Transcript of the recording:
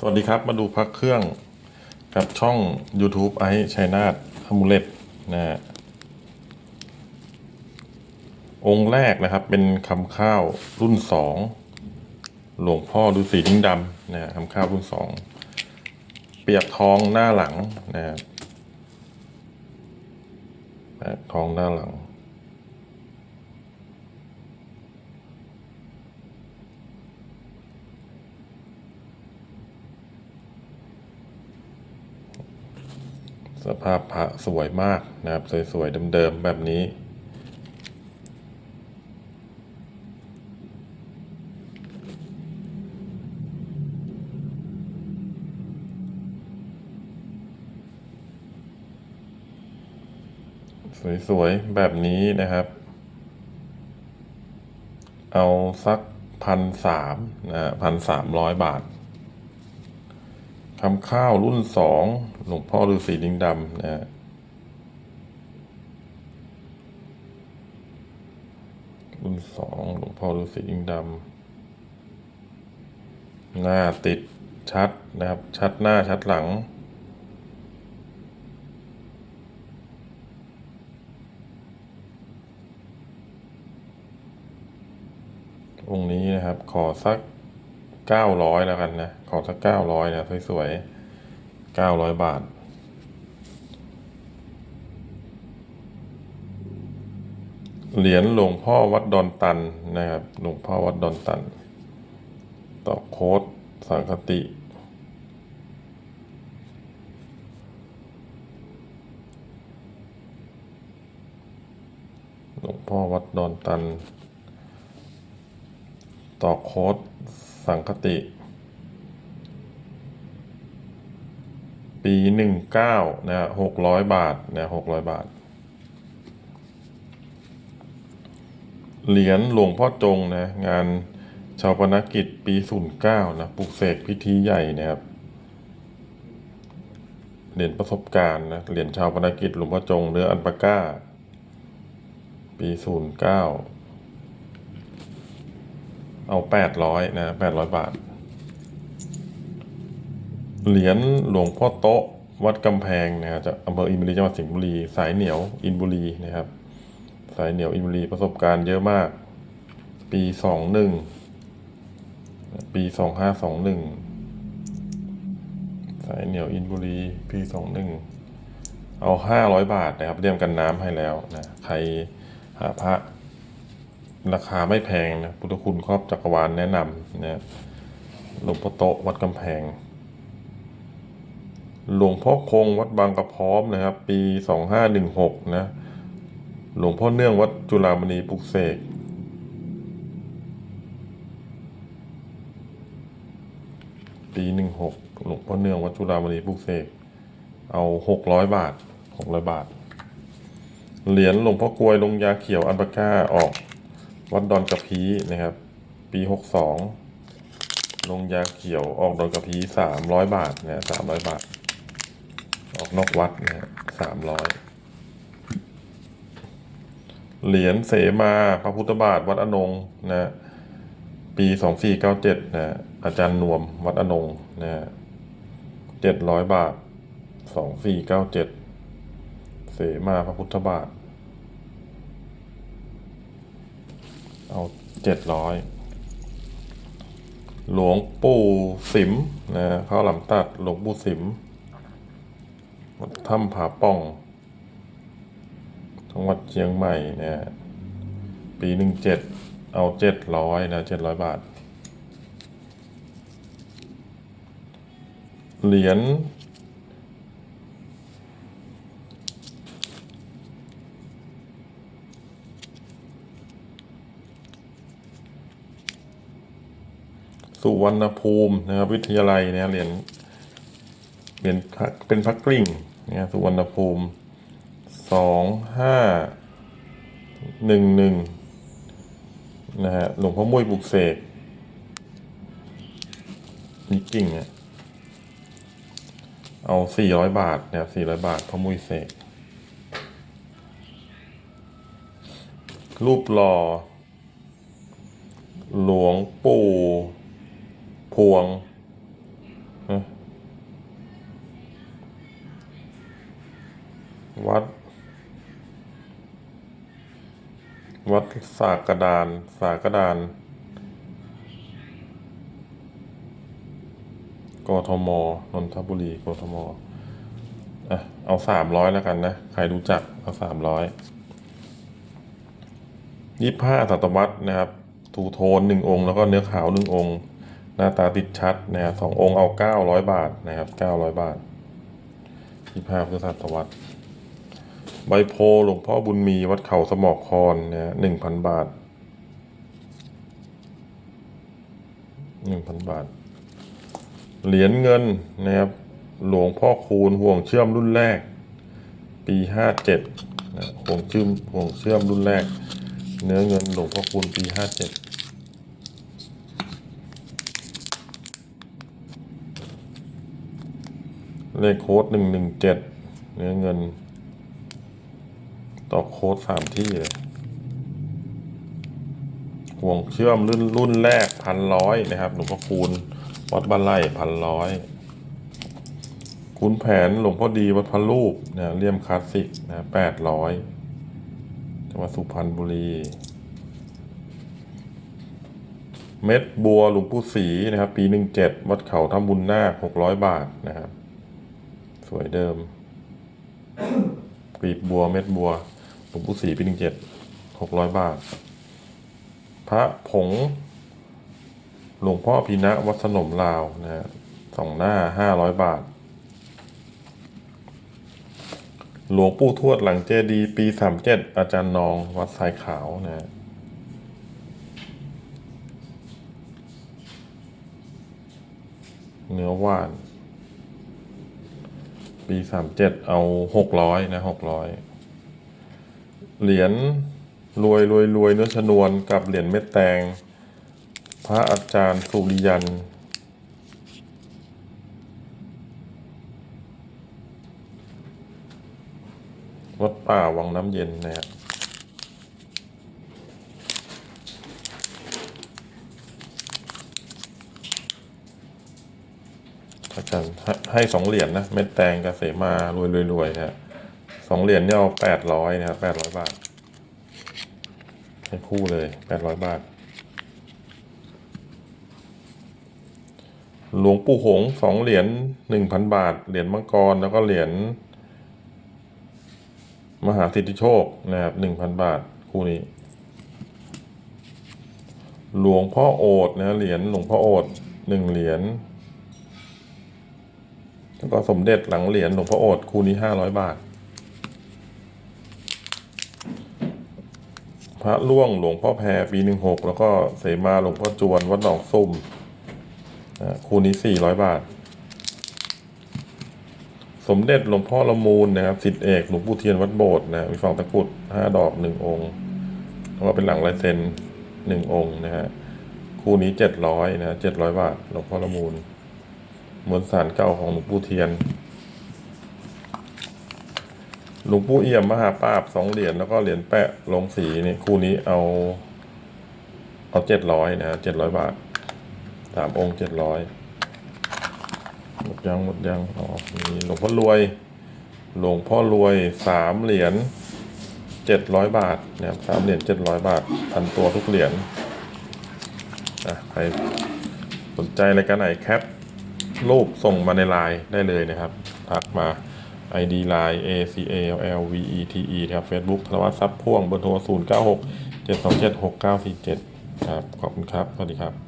สวัสดีครับ มาดูพักเครื่องกับช่อง YouTube ไอชัยนาทอมูเลตนะฮะองค์แรกนะครับ เป็นคำข้าวรุ่นสองหลวงพ่อฤาษีดิ้งดำนะฮะคำข้าวรุ่นสองเปียกทองหน้าหลังนะฮะทองหน้าหลัง สภาพพระสวยมากนะครับ สวยๆเดิมๆแบบนี้ สวยๆแบบนี้นะครับ เอาสักพันสามนะพันสามร้อยบาททำข้าวรุ่นสอง หลวงพ่อฤาษีลิงดำนะรุ่นสองหลวงพ่อฤาษีลิงดำหน้าติดชัดนะครับ ชัดหน้าชัดหลังองค์นี้นะครับ ขอสักเก้าร้อยแล้วกันนะ ขอสักเก้าร้อยนะสวยๆ เก้าร้อยบาท เหรียญหลวงพ่อวัดดอนตันนะครับ หลวงพ่อวัดดอนตัน ต่อโค้ดสังคติหลวงพ่อวัดดอนตัน ต่อโค้ดสังคติ ปีหนึ่งเก้านะหกร้อยบาทนะหกร้อยบาท เหรียญหลวงพ่อจงนะงานชาวปนกิจปีศูนย์เก้านะปลุกเสกพิธีใหญ่นะครับเหรียญประสบการณ์นะเหรียญชาวปนกิจหลวงพ่อจงเรืออันปาก้า ปีศูนย์เก้าเอาแปดร้อยนะแปดร้อยบาท เหรียญหลวงพ่อโต๊ะ วัดกำแพงนะครับจากอำเภออินบุรีจังหวัดสิงห์บุรี สายเหนียวอินบุรีนะครับ สายเหนียวอินบุรีประสบการณ์เยอะมาก ปีสองหนึ่งปีสองห้าสองหนึ่งสายเหนียวอินบุรีปีสองหนึ่งเอาห้าร้อยบาทนะครับเรียมกันน้ำให้แล้วนะใครหาพระราคาไม่แพงนะพุทธคุณครอบจักรวาลแนะนำนะหลวงพ่อโตะวัดกำแพง หลวงพ่อคงวัดบางกระพร้อมนะครับ ปีสองห้าหนึ่งหกนะ หลวงพ่อเนื่องวัดจุฬามณีปลุกเสกปีหนึ่งหกหลวงพ่อเนื่องวัดจุฬามณีปลุกเสกเอาหกร้อยบาทหกร้อยบาท เหรียญหลวงพ่อกลวยลงยาเขียวอันปาก้าออกวัดดอนกระพีนะครับ ปีหกสองลงยาเขียวออกดอนกระพีสามร้อยบาทเนี่ยสามร้อยบาท ออกนอกวัดนะฮะสามร้อยเหรียญเสมาพระพุทธบาทวัดอนงนะปีสองสี่เก้าเจ็ดนะอาจารย์นวมวัดอนงนะเจ็ดร้อยบาทสองสี่เก้าเจ็ดเสมาพระพุทธบาท เอาเจ็ดร้อยหลวงปู่สิมนะข้าวหลามตัดหลวงปู่สิม วัดถ้ำผาป่องจังหวัดเชียงใหม่เนะปีหนึ่งเจ็ดเอาเจ็ดร้อยนะเจ็ดร้อยบาท เหรียญสุวรรณภูมินะครับวิทยาลัยเนี่ยเหรียญ เหรียญพระเป็นพระกริ่งเนี่ยสุวรรณภูมิสองห้าหนึ่งหนึ่งนะฮะหลวงพ่อมุ้ยบุกเสกนี่กิ่งเนี่ยเอาสี่ร้อยบาทเนี่ยสี่ร้อยบาทพ่อมุ้ยเสกรูปหล่อ หลวงปู่พวง วัด วัดสากดาน สากดาน กทม นนทบบุรี กทมเอาสามร้อยแล้วกันนะ ใครรู้จัก เอาสามร้อยยี่ห้าสัตวัตนะครับทูโทนหนึ่งองค์ แล้วก็เนื้อขาวหนึ่งองค์ หน้าตาติดชัดนะครับสององค์เอาเก้าร้อยบาทนะครับเก้าร้อยบาทยี่ห้าพุอสัตวรรษ ใบโพหลวงพ่อบุญมีวัดเขาสมอกคอนนะหนึ่งพันบาทหนึ่งพันบาท เหรียญเงินนะครับหลวงพ่อคูณห่วงเชื่อมรุ่นแรก ปีห้าเจ็ดนะห่วงเชื่อมห่วงเชื่อมรุ่นแรก เนื้อเงินหลวงพ่อคูณปีห้าเจ็ดเลขโค้ดหนึ่งหนึ่งเจ็ดเนื้อเงิน ต่อโค้ดสามที่เลยห่วงเชื่อมรุ่นรุ่นแรกพันร้อยนะครับหลวงพ่อคูณวัดบ้านไร่พันร้อยคุณแผนหลวงพ่อดีวัดพระรูปนะเลี่ยมคลาสสิกนะแปดร้อยจังหวัดสุพรรณบุรี เม็ดบัวหลวงปู่ศรีนะครับ ปีหนึ่งเจ็ดวัดเขาทำบุญนาคหกร้อยบาทนะครับ สวยเดิมกลีบบัวเม็ดบัว หลวงปู่ศรีปีหนึ่งเจ็ดหกร้อยบาท พระผง หลวงพ่อพีนะวัดสนมลาวนะฮะสองหน้าห้าร้อยบาท หลวงปู่ทวดหลังเจดีปีสามเจ็ดอาจารย์นองวัดสายขาวนะฮะเนื้อว่าน ปีสามเจ็ดเอาหกร้อยนะหกร้อย เหรียญรวยรวยรวยเนื้อชนวนกับเหรียญเม็ดแตง พระอาจารย์สุริยัน วัดป่าวังน้ำเย็นนะครับอาจารย์ให้สองเหรียญนะ เม็ดแตงกับเสมารวยรวยรวยนะฮะ สองเหรียญเนี่ยเอาแปดร้อยนะครับแปดร้อยบาทให้คู่เลยแปดร้อยบาท หลวงปู่หงส์สองเหรียญหนึ่งพันบาท เหรียญมังกรแล้วก็เหรียญมหาสิทธิโชคนะครับหนึ่งพันบาท คู่นี้ หลวงพ่อโอดนะเหรียญหลวงพ่อโอดหนึ่งเหรียญแล้วก็สมเด็จหลังเหรียญหลวงพ่อโอดคู่นี้ห้าร้อยบาท พระล่วงหลวงพ่อแพรปีหนึ่งหกแล้วก็เสมาหลวงพ่อจวนวัดหนองซุ่มคู่นี้สี่ร้อยบาท สมเด็จหลวงพ่อละมูลนะครับสิทธิเอกหลวงปู่เทียนวัดโบสถ์นะมีฝั่งตะกุดห้าดอกหนึ่งองค์แล้วก็เป็นหลังลายเซ็นหนึ่งองค์นะฮะคู่นี้เจ็ดร้อยนะเจ็ดร้อยบาทหลวงพ่อละมูลมวลสารเก่าของหลวงปู่เทียน หลวงปู่เอี่ยมมหาปราบสองเหรียญแล้วก็เหรียญแปะลงสีนี่คู่นี้เอาเอาเจ็ดร้อยนะเจ็ดร้อยบาทสามองค์เจ็ดร้อยหมดยังหมดยังอ๋อมีหลวงพ่อรวย หลวงพ่อรวยสามเหรียญเจ็ดร้อยบาทนะครับสามเหรียญเจ็ดร้อยบาทพันตัวทุกเหรียญอะใครสนใจรายการไหนแคปรูปส่งมาในไลน์ได้เลยนะครับทักมา ID Line A C A L L V E T E ครับ Facebook ธนวัฒน์ซับพ่วงเบอร์โทร 0 9 6 7 2 7 6 9 4 7 ครับ ขอบคุณครับ สวัสดีครับ